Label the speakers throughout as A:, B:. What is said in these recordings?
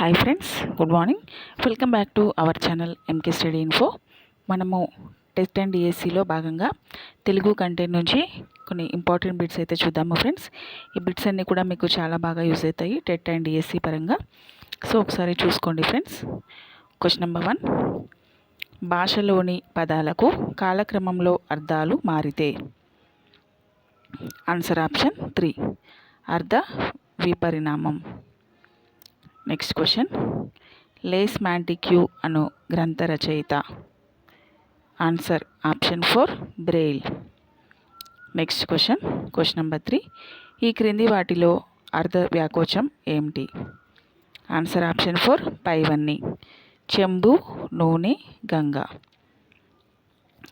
A: Hi friends good morning welcome back to our channel MK study info మనము test and డిఎస్సిలో భాగంగా Telugu content నుంచి కొన్ని ఇంపార్టెంట్ బిట్స్ అయితే చూద్దాము ఫ్రెండ్స్ ఈ బిట్స్ అన్నీ కూడా మీకు చాలా బాగా యూజ్ అవుతాయి టెట్ అండ్ డిఎస్సి పరంగా. సో ఒకసారి చూసుకోండి ఫ్రెండ్స్ క్వశ్చన్ నెంబర్ వన్ భాషలోని పదాలకు కాలక్రమంలో అర్థాలు మారితే. ఆన్సర్ ఆప్షన్ త్రీ అర్ధ విపరిణామం. నెక్స్ట్ క్వశ్చన్ లేస్ మ్యాంటిక్యూ అను గ్రంథ రచయిత. Answer option four Breal next question question number three ఈ క్రింది వాటిలో అర్ధ వ్యాకోచం ఏమిటి? ఆన్సర్ ఆప్షన్ ఫోర్ పైవన్నీ. చెంబు నూనె గంగా.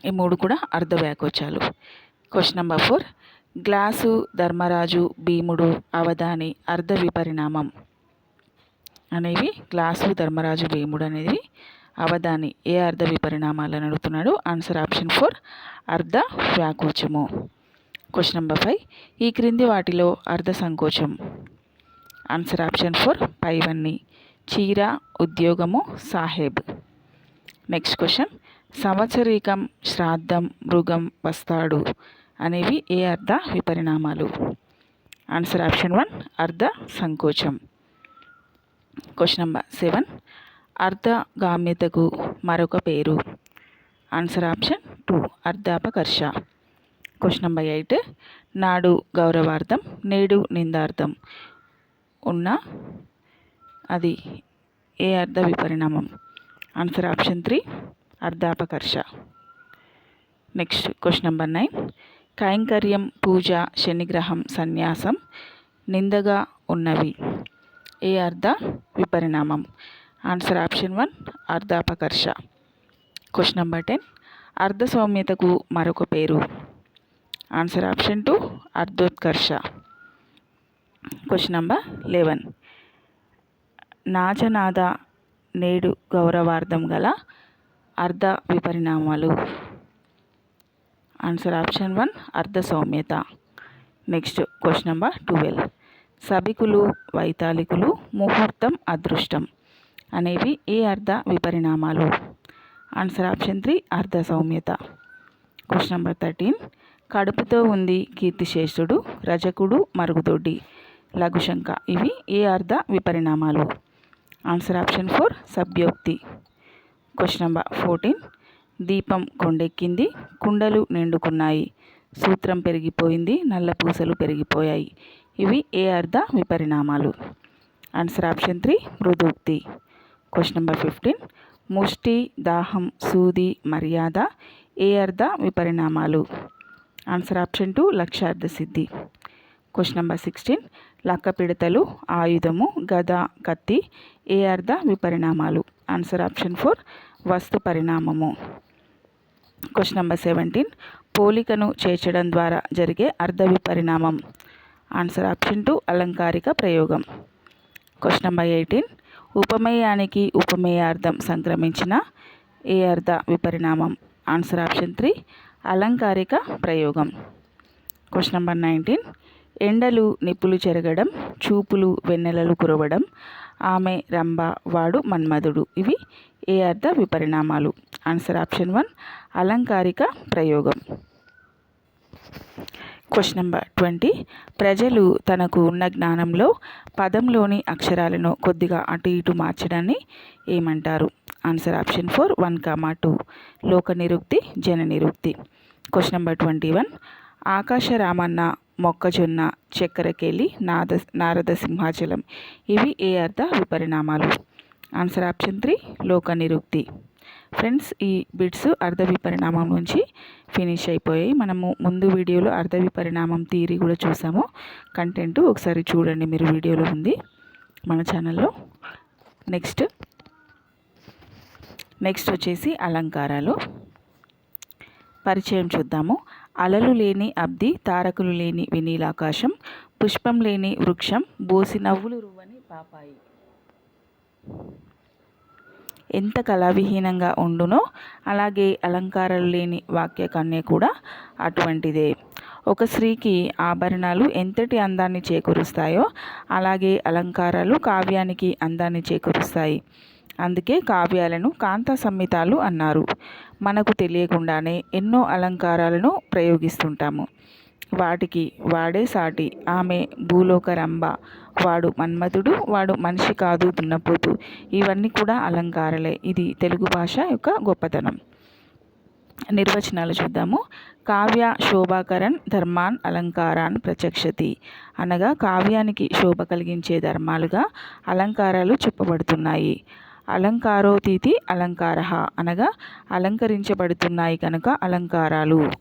A: ఈ మూడు కూడా అర్ధ వ్యాకోచాలు. Question number four glass Dharmaraju Bhimudu Avadhani అర్ధ విపరిణామం. అనేవి గ్లాసు ధర్మరాజు భీముడు అనేది అవధాని ఏ అర్ధ విపరిణామాలను అడుగుతున్నాడు? ఆన్సర్ ఆప్షన్ ఫోర్ అర్ధ వ్యాకోచము. క్వశ్చన్ నెంబర్ ఫైవ్ ఈ క్రింది వాటిలో అర్ధ సంకోచం. ఆన్సర్ ఆప్షన్ ఫోర్ పైవన్నీ. చీర ఉద్యోగము సాహెబ్. నెక్స్ట్ క్వశ్చన్ సంవత్సరీకం శ్రాద్ధం మృగం వస్తాడు అనేవి ఏ అర్ధ విపరిణామాలు? ఆన్సర్ ఆప్షన్ వన్ అర్ధ సంకోచం. క్వశ్చన్ నెంబర్ సెవెన్ అర్ధగామ్యతకు మరొక పేరు. ఆన్సర్ ఆప్షన్ టూ అర్ధాపకర్ష. క్వశ్చన్ నెంబర్ ఎయిట్ నాడు గౌరవార్థం నేడు నిందార్థం ఉన్న అది ఏ అర్ధ విపరిణామం? ఆన్సర్ ఆప్షన్ త్రీ అర్ధాపకర్ష. నెక్స్ట్ క్వశ్చన్ నెంబర్ నైన్ కైంకర్యం పూజ శనిగ్రహం సన్యాసం నిందగా ఉన్నవి. ఏ అర్ధ? విపరిణామం. ఆన్సర్ ఆప్షన్ వన్ అర్ధాపకర్ష. క్వశ్చన్ నెంబర్ టెన్ అర్ధ సౌమ్యతకు మరొక పేరు. ఆన్సర్ ఆప్షన్ టూ అర్ధోత్కర్ష. క్వశ్చన్ నెంబర్ లెవెన్ నాచనాద నేడు గౌరవార్థం గల అర్ధ విపరిణామాలు. ఆన్సర్ ఆప్షన్ వన్ అర్ధ సౌమ్యత నెక్స్ట్ క్వశ్చన్ నెంబర్ ట్వెల్వ్ సభికులు వైతాళికులు ముహూర్తం అదృష్టం అనేవి ఏ అర్ధ విపరిణామాలు? ఆన్సర్ ఆప్షన్ త్రీ అర్ధ సౌమ్యత క్వశ్చన్ నెంబర్ థర్టీన్ కడుపుతో ఉంది కీర్తిశేషుడు రజకుడు మరుగుదొడ్డి. లఘుశంక ఇవి ఏ అర్ధ విపరిణామాలు? ఆన్సర్ ఆప్షన్ ఫోర్ సభ్యోక్తి. క్వశ్చన్ నెంబర్ ఫోర్టీన్ దీపం కొండెక్కింది కుండలు నిండుకున్నాయి. సూత్రం పెరిగిపోయింది నల్ల పూసలు పెరిగిపోయాయి. ఇవి ఏ అర్ధ విపరిణామాలు? ఆన్సర్ ఆప్షన్ త్రీ మృదూక్తి క్వశ్చన్ నెంబర్ ఫిఫ్టీన్ ముష్టి దాహం సూది మర్యాద ఏ అర్ధ విపరిణామాలు? ఆన్సర్ ఆప్షన్ టూ లక్ష్యార్థ సిద్ధి. క్వశ్చన్ నెంబర్ సిక్స్టీన్ లక్క పిడతలు ఆయుధము గద కత్తి ఏ అర్ధ విపరిణామాలు? ఆన్సర్ ఆప్షన్ ఫోర్ వస్తు పరిణామము. క్వశ్చన్ నెంబర్ సెవెంటీన్ పోలికను చేర్చడం ద్వారా జరిగే అర్ధ విపరిణామం. ఆన్సర్ ఆప్షన్ టూ అలంకారిక ప్రయోగం. క్వశ్చన్ నెంబర్ ఎయిటీన్ ఉపమేయానికి ఉపమేయార్థం సంక్రమించిన ఏ అర్ధ విపరిణామం? ఆన్సర్ ఆప్షన్ త్రీ అలంకారిక ప్రయోగం. క్వశ్చన్ నెంబర్ నైన్టీన్ ఎండలు నిప్పులు చెరగడం చూపులు వెన్నెలలు కురవడం ఆమె రంభ వాడు మన్మధుడు ఇవి ఏ అర్ధ విపరిణామాలు? ఆన్సర్ ఆప్షన్ వన్ అలంకారిక ప్రయోగం. క్వశ్చన్ నెంబర్ ట్వంటీ ప్రజలు తనకు ఉన్న జ్ఞానంలో పదంలోని అక్షరాలను కొద్దిగా అటు ఇటు మార్చడాన్ని ఏమంటారు? Answer option four one comma two లోక నిరుక్తి జన నిరుక్తి. క్వశ్చన్ నెంబర్ ట్వంటీ వన్ ఆకాశ రామన్న మొక్కజొన్న చక్కెరకేలి నాద నారద సింహాచలం. ఇవి ఏ అర్థ విపరిణామాలు? ఆన్సర్ ఆప్షన్ త్రీ లోక నిరుక్తి. ఫ్రెండ్స్ ఈ బిట్స్ అర్ధవి పరిణామం నుంచి ఫినిష్ అయిపోయాయి. మనము ముందు వీడియోలో అర్ధవి పరిణామం థియరీ కూడా చూసాము. కంటెంట్ ఒకసారి చూడండి మీరు వీడియోలో ఉంది. మన ఛానల్లో నెక్స్ట్ నెక్స్ట్ వచ్చేసి అలంకారాలు. పరిచయం చూద్దాము. అలలు లేని అబ్ది తారకులు లేని వినీలాకాశం పుష్పం లేని వృక్షం బోసి నవ్వులు రువ్వని పాపాయి. ఎంత కళావిహీనంగా ఉండునో అలాగే అలంకారాలు లేని వాక్య కన్య కూడా అటువంటిదే. ఒక స్త్రీకి ఆభరణాలు ఎంతటి అందాన్ని చేకూరుస్తాయో అలాగే అలంకారాలు కావ్యానికి అందాన్ని చేకూరుస్తాయి. అందుకే కావ్యాలను కాంత సంహితాలు అన్నారు. మనకు తెలియకుండానే ఎన్నో అలంకారాలను ప్రయోగిస్తుంటాము. వాటికి వాడే సాటి ఆమె భూలోక రంభ వాడు మన్మధుడు వాడు మనిషి కాదు దున్నపోతు. ఇవన్నీ కూడా అలంకారాలే. ఇది తెలుగు భాష యొక్క గొప్పతనం. నిర్వచనాలు చూద్దాము. కావ్య శోభాకరన్ ధర్మాన్ అలంకారాన్ ప్రచక్షతి అనగా కావ్యానికి శోభ కలిగించే ధర్మాలుగా అలంకారాలు చెప్పబడుతున్నాయి. అలంకారోతీతి అలంకార అనగా అలంకరించబడుతున్నాయి కనుక అలంకారాలు.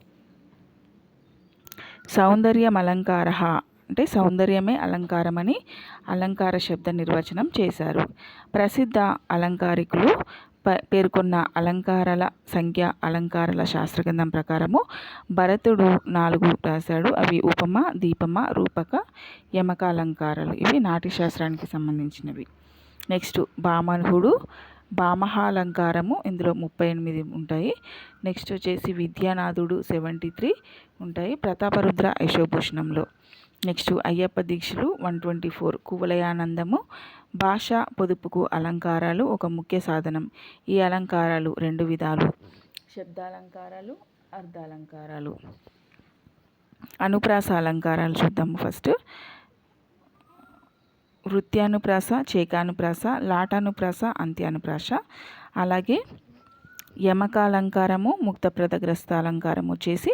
A: సౌందర్యం అలంకార అంటే సౌందర్యమే అలంకారమని అలంకార శబ్ద నిర్వచనం చేశారు. ప్రసిద్ధ అలంకారికులు పేర్కొన్న అలంకారాల సంఖ్య అలంకారాల శాస్త్రగ్రంథం ప్రకారము భరతుడు నాలుగు రాశాడు. అవి ఉపమ దీపమ రూపక యమక అలంకారాలు. ఇవి నాటి శాస్త్రానికి సంబంధించినవి. నెక్స్ట్ భామనుహుడు భామహాలంకారము ఇందులో ముప్పై ఎనిమిది ఉంటాయి. నెక్స్ట్ వచ్చేసి విద్యానాథుడు సెవెంటీ త్రీ ఉంటాయి. ప్రతాపరుద్ర యశోభూషణంలో. నెక్స్ట్ అయ్యప్ప దీక్షలు వన్ ట్వంటీ ఫోర్. కువలయానందము భాష పొదుపుకు అలంకారాలు ఒక ముఖ్య సాధనం. ఈ అలంకారాలు రెండు విధాలు. శబ్దాలంకారాలు అర్ధాలంకారాలు. అనుప్రాస అలంకారాలు చూద్దాము ఫస్ట్. వృత్యానుప్రాస చేకానుప్రాస లాటానుప్రాస అంత్యానుప్రాస. అలాగే యమకాలంకారము ముక్తప్రదగ్రస్త అలంకారం వచ్చేసి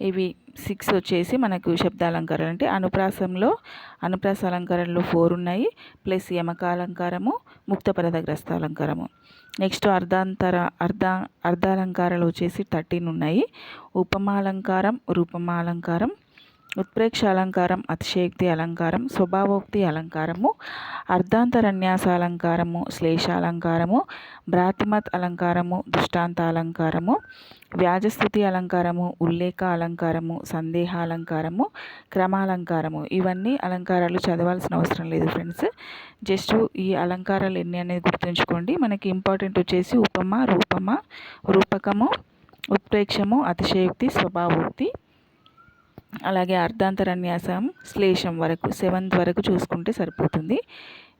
A: ఇవి సిక్స్ వచ్చేసి మనకు శబ్దాలంకారాలు. అంటే అనుప్రాసంలో అనుప్రాస అలంకారంలో ఫోర్ ఉన్నాయి ప్లస్ యమకాలంకారము ముక్తప్రదగ్రస్త అలంకారము నెక్స్ట్ అర్ధాంతర అర్ధ అర్ధాలంకారాలు వచ్చేసి థర్టీన్ ఉన్నాయి. ఉపమాలంకారం రూపమాలంకారం ఉత్ప్రేక్ష అలంకారం అతిశయోక్తి అలంకారం స్వభావోక్తి అలంకారము అర్ధాంతరన్యాస అలంకారము శ్లేషాలంకారము భ్రాతిమత్ అలంకారము దృష్టాంత అలంకారము వ్యాజస్థితి అలంకారము ఉల్లేఖ అలంకారము సందేహ అలంకారము క్రమాలంకారము. ఇవన్నీ అలంకారాలు చదవాల్సిన అవసరం లేదు ఫ్రెండ్స్. జస్ట్ ఈ అలంకారాలు ఎన్ని అనేది గుర్తుంచుకోండి. మనకి ఇంపార్టెంట్ వచ్చేసి ఉపమ రూపమ రూపకము ఉత్ప్రేక్షము అతిశయోక్తి స్వభావోక్తి. అలాగే అర్ధాంతరన్యాసం శ్లేషం వరకు సెవెంత్ వరకు చూసుకుంటే సరిపోతుంది.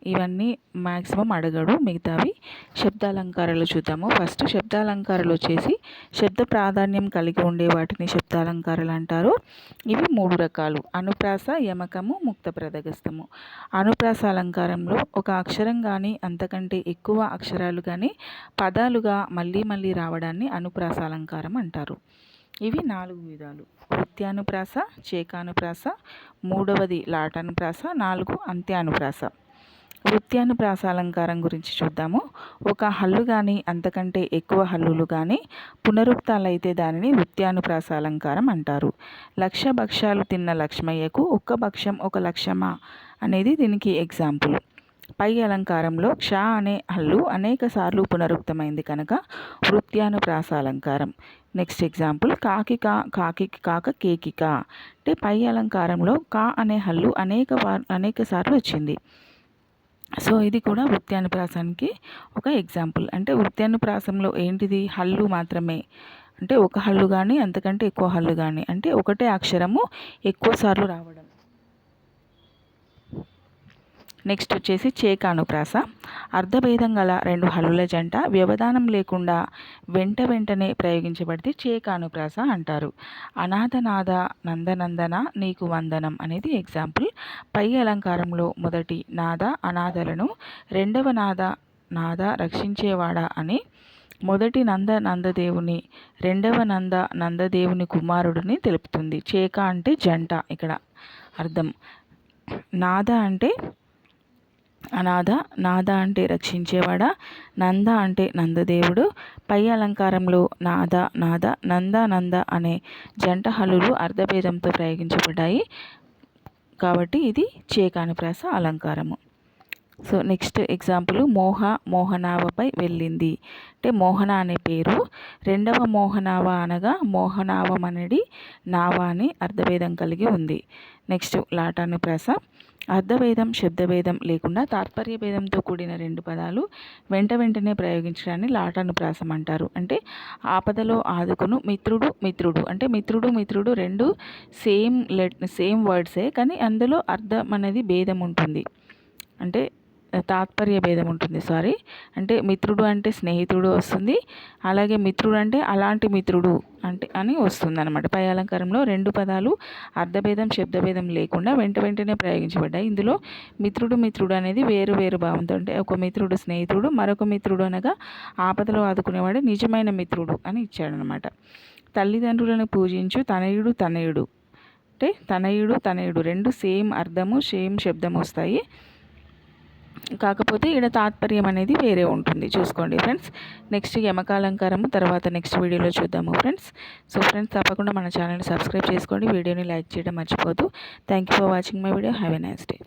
A: ఇవన్నీ మ్యాక్సిమం అడగడు మిగతావి. శబ్దాలంకారాలు చూద్దాము. ఫస్ట్ శబ్దాలంకారాలు వచ్చేసి శబ్ద ప్రాధాన్యం కలిగి ఉండే వాటిని శబ్దాలంకారాలు అంటారు. ఇవి మూడు రకాలు. అనుప్రాస యమకము ముక్త ప్రదగస్తము. అనుప్రాస అలంకారంలో ఒక అక్షరం కానీ అంతకంటే ఎక్కువ అక్షరాలు కానీ పదాలుగా మళ్ళీ మళ్ళీ రావడాన్ని అనుప్రాస అలంకారం అంటారు. ఇవి నాలుగు విధాలు. వృత్యానుప్రాస చేకానుప్రాస మూడవది లాటానుప్రాస నాలుగు అంత్యానుప్రాస. వృత్యానుప్రాస అలంకారం గురించి చూద్దాము. ఒక హల్లు కానీ అంతకంటే ఎక్కువ హల్లులు కానీ పునరుక్తాలైతే దానిని వృత్యానుప్రాస అలంకారం అంటారు. లక్ష భక్ష్యాలు తిన్న లక్ష్మయ్యకు ఒక్క భక్ష్యం ఒక లక్షమా అనేది దీనికి ఎగ్జాంపుల్ పై అలంకారంలో క్ష అనే హల్లు అనేక సార్లు పునరుక్తమైంది కనుక వృత్యానుప్రాస అలంకారం నెక్స్ట్ ఎగ్జాంపుల్ కాకి కా కాకి కాక కేకిక. అంటే పై అలంకారంలో కా అనే హల్లు అనేక అనేక సార్లు వచ్చింది. సో ఇది కూడా వృత్యానుప్రాసానికి ఒక ఎగ్జాంపుల్ అంటే వృత్యానుప్రాసంలో ఏంటిది? హల్లు మాత్రమే. అంటే ఒక హల్లు కానీ అంతకంటే ఎక్కువ హల్లు కానీ అంటే ఒకటే అక్షరము ఎక్కువ సార్లు రావడం. నెక్స్ట్ వచ్చేసి చేకానుప్రాస. అర్ధభేదం గల రెండు హల్లుల జంట వ్యవధానం లేకుండా వెంట వెంటనే ప్రయోగించబడితే చేకానుప్రాస అంటారు. అనాథనాథ నందనందన నీకు వందనం అనేది ఎగ్జాంపుల్. పై అలంకారంలో మొదటి నాద అనాథలను రెండవ నాద నాద రక్షించేవాడా అని మొదటి నంద నందదేవుని రెండవ నంద నందదేవుని కుమారుడిని తెలుపుతుంది. చేక అంటే జంట ఇక్కడ అర్థం. నాద అంటే అనాథ నాద అంటే రక్షించేవాడ? నంద అంటే నందదేవుడు. పై అలంకారంలో నాద నాద నంద నంద అనే జంట హలులు అర్ధభేదంతో ప్రయోగించబడ్డాయి. కాబట్టి ఇది చేకానుప్రాస అలంకారము. సో నెక్స్ట్ ఎగ్జాంపుల్ మోహ మోహనావపై వెళ్ళింది. అంటే మోహన అనే పేరు. రెండవ మోహనావ అనగా మోహనావం అనేది నావ అని అర్థభేదం కలిగి ఉంది. నెక్స్ట్ లాటాను ప్రాస. అర్ధభేదం శబ్దభేదం లేకుండా తాత్పర్య భేదంతో కూడిన రెండు పదాలు వెంట వెంటనే ప్రయోగించడాన్ని లాటానుప్రాసం అంటారు. అంటే ఆపదలో ఆదుకును మిత్రుడు మిత్రుడు. అంటే మిత్రుడు మిత్రుడు రెండు సేమ్ లెట్ సేమ్ వర్డ్సే కానీ అందులో అర్థం అనేది భేదం ఉంటుంది. అంటే తాత్పర్య భేదం ఉంటుంది సారీ. అంటే మిత్రుడు అంటే స్నేహితుడు వస్తుంది అలాగే మిత్రుడు అంటే అలాంటి మిత్రుడు అంటే అని వస్తుంది అనమాట పై అలంకారంలో రెండు పదాలు అర్ధభేదం శబ్దభేదం లేకుండా వెంట వెంటనే ప్రయోగించబడ్డాయి. ఇందులో మిత్రుడు మిత్రుడు అనేది వేరు వేరు భావంతో అంటే ఒక మిత్రుడు స్నేహితుడు మరొక మిత్రుడు అనగా ఆపదలో ఆదుకునేవాడు నిజమైన మిత్రుడు అని ఇచ్చాడనమాట తల్లిదండ్రులను పూజించు తనయుడు తనయుడు. అంటే తనయుడు తనయుడు రెండు సేమ్ అర్థము సేమ్ శబ్దం వస్తాయి. కాకపోతే ఇక్కడ తాత్పర్యం అనేది వేరే ఉంటుంది. చూసుకోండి ఫ్రెండ్స్. నెక్స్ట్ యమకాలంకారము తర్వాత నెక్స్ట్ వీడియోలో చూద్దాము ఫ్రెండ్స్. సో ఫ్రెండ్స్ తప్పకుండా మన ఛానల్ని సబ్స్క్రైబ్ చేసుకోండి. వీడియోని లైక్ చేయడం మర్చిపోదు thank you for watching my video have a nice day